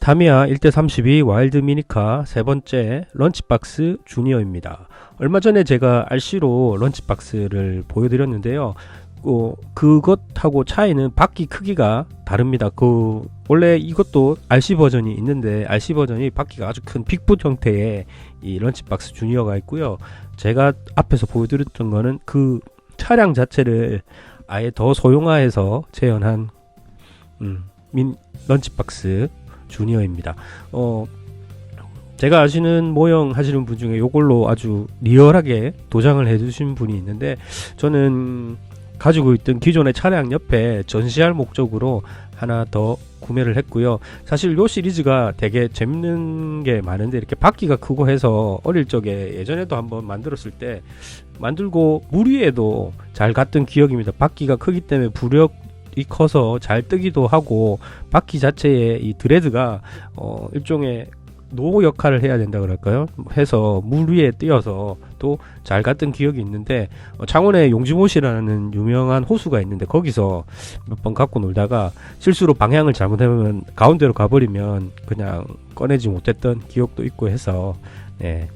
타미야 1대32 와일드 미니카 세 번째 런치박스 주니어입니다. 얼마 전에 제가 RC로 런치박스를 보여드렸는데요. 어, 그것하고 차이는 바퀴 크기가 다릅니다. 그 원래 이것도 RC 버전이 있는데 RC 버전이 바퀴가 아주 큰 빅풋 형태의 이 런치박스 주니어가 있고요. 제가 앞에서 보여드렸던 거는 그 차량 자체를 아예 더 소형화해서 재현한 음, 민 런치박스 주니어입니다. 어, 제가 아시는 모형 하시는 분 중에 이걸로 아주 리얼하게 도장을 해주신 분이 있는데 저는 가지고 있던 기존의 차량 옆에 전시할 목적으로 하나 더 구매를 했고요. 사실 요 시리즈가 되게 재밌는 게 많은데 이렇게 바퀴가 크고 해서 어릴 적에 예전에도 한번 만들었을 때 만들고 물 위에도 잘 갔던 기억입니다. 바퀴가 크기 때문에 부력 이 커서 잘 뜨기도 하고 바퀴 자체의 이 드레드가 어 일종의 노 역할을 해야 된다 그럴까요? 해서 물 위에 뛰어서 또 잘 갔던 기억이 있는데 어, 창원에 용지못이라는 유명한 호수가 있는데 거기서 몇 번 갖고 놀다가 실수로 방향을 잘못하면 가운데로 가버리면 그냥 꺼내지 못했던 기억도 있고 해서 네.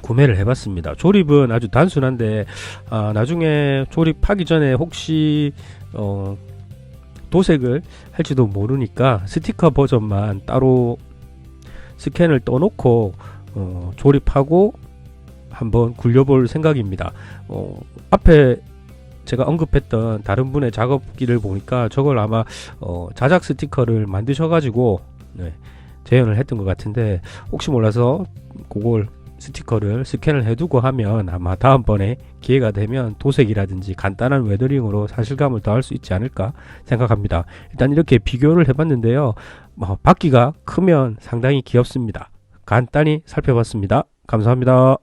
구매를 해봤습니다. 조립은 아주 단순한데 아, 나중에 조립하기 전에 혹시 어, 도색을 할지도 모르니까 스티커 버전만 따로 스캔을 떠놓고 어, 조립하고 한번 굴려볼 생각입니다. 어, 앞에 제가 언급했던 다른 분의 작업기를 보니까 저걸 아마 어, 자작 스티커를 만드셔가지고 네, 재현을 했던 것 같은데 혹시 몰라서 그걸 스티커를 스캔을 해두고 하면 아마 다음번에 기회가 되면 도색이라든지 간단한 웨더링으로 사실감을 더할 수 있지 않을까 생각합니다. 일단 이렇게 비교를 해봤는데요. 뭐, 바퀴가 크면 상당히 귀엽습니다. 간단히 살펴봤습니다. 감사합니다.